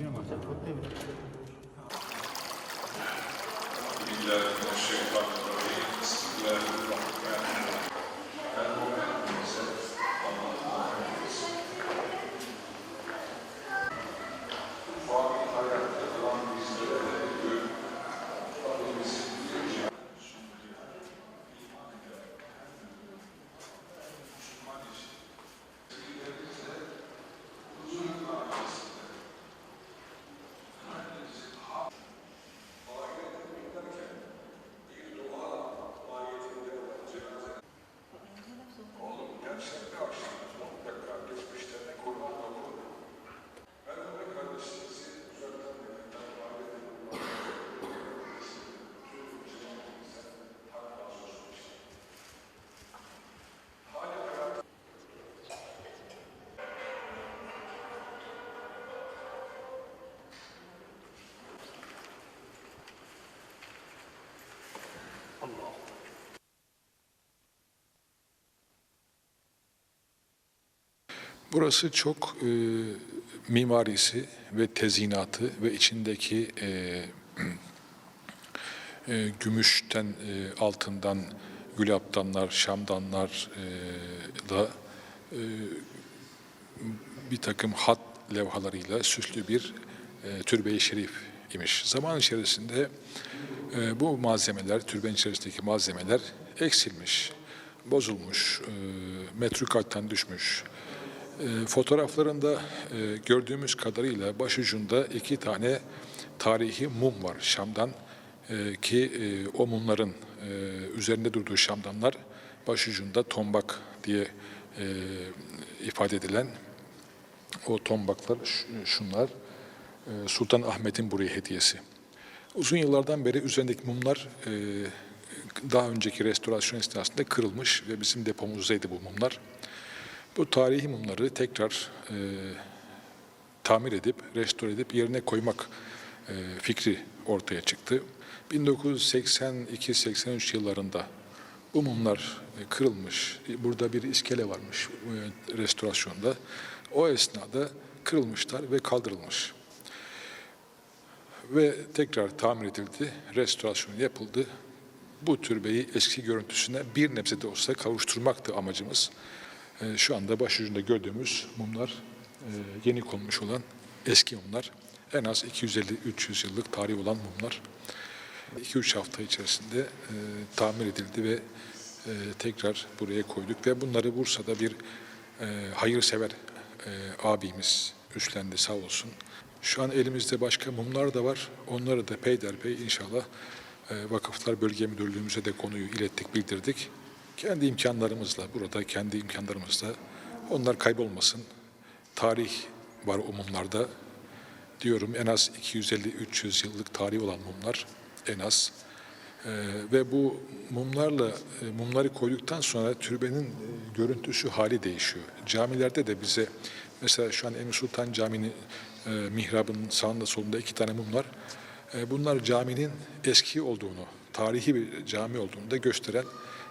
Bismillahirrahmanirrahim. Burası çok e, mimarisi ve tezinatı ve içindeki e, e, gümüşten, e, altından, gülaptanlar, şamdanlar e, da e, bir takım hat levhalarıyla süslü bir e, türbe-i şerif imiş. Zaman içerisinde e, bu malzemeler, türbenin içerisindeki malzemeler eksilmiş, bozulmuş, e, metrukattan düşmüş. E, fotoğraflarında e, gördüğümüz kadarıyla başucunda iki tane tarihi mum var Şam'dan e, ki e, o mumların e, üzerinde durduğu Şamdanlar başucunda tombak diye e, ifade edilen o tombaklar şunlar e, Sultan Ahmet'in buraya hediyesi. Uzun yıllardan beri üzerindeki mumlar e, daha önceki restorasyon esnasında kırılmış ve bizim depomuzdaydı bu mumlar. Bu tarihi mumları tekrar e, tamir edip, restore edip yerine koymak e, fikri ortaya çıktı. 1982-83 yıllarında bu mumlar e, kırılmış. Burada bir iskele varmış e, restorasyonda. O esnada kırılmışlar ve kaldırılmış. Ve tekrar tamir edildi, restorasyon yapıldı. Bu türbeyi eski görüntüsüne bir nebze de olsa kavuşturmaktı amacımız. Ee, Şu anda başucunda gördüğümüz mumlar e, yeni konmuş olan eski mumlar. En az 250-300 yıllık tarihi olan mumlar. 2-3 hafta içerisinde e, tamir edildi ve e, tekrar buraya koyduk ve bunları Bursa'da bir e, hayırsever e, abimiz üstlendi sağ olsun. Şu an elimizde başka mumlar da var. Onları da peyderpey inşallah e, Vakıflar Bölge Müdürlüğümüze de konuyu ilettik, bildirdik. Kendi imkanlarımızla, burada kendi imkanlarımızla onlar kaybolmasın. Tarih var o mumlarda. Diyorum en az 250-300 yıllık tarihi olan mumlar en az. Ee, ve bu mumlarla e, mumları koyduktan sonra türbenin e, görüntüsü hali değişiyor. Camilerde de bize mesela şu an Emir Sultan Camii'nin e, mihrabının sağında solunda iki tane mum var. E, bunlar caminin eski olduğunu, tarihi bir cami olduğunu da gösteren,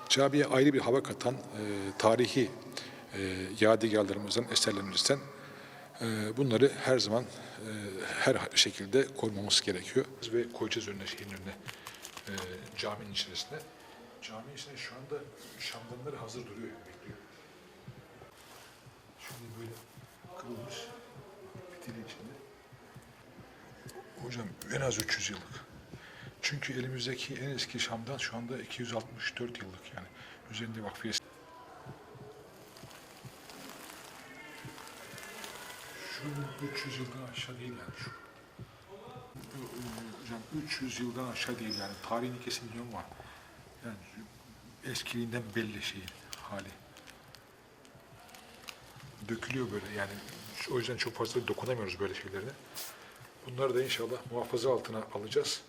camiye ayrı bir hava katan e, tarihi e, yadigarlarımızdan, eserlerimizden e, bunları her zaman e, her şekilde korumamız gerekiyor. Ve koyacağız önüne şeyin önüne e, caminin içerisine. Caminin içinde şu anda şamdanları hazır duruyor, bekliyor. Şimdi böyle kırılmış fitili içinde. Hocam en az 300 yıllık. Çünkü elimizdeki en eski Şam'dan şu anda 264 yıllık yani. Üzerinde vakfiyesi. Şu 300 yıldan aşağı değil yani şu. E, Hocam 300 yıldan aşağı değil yani. Tarihini kesin biliyorum ama yani eskiliğinden belli şeyin hali. Dökülüyor böyle yani. O yüzden çok fazla dokunamıyoruz böyle şeylerine. Bunları da inşallah muhafaza altına alacağız.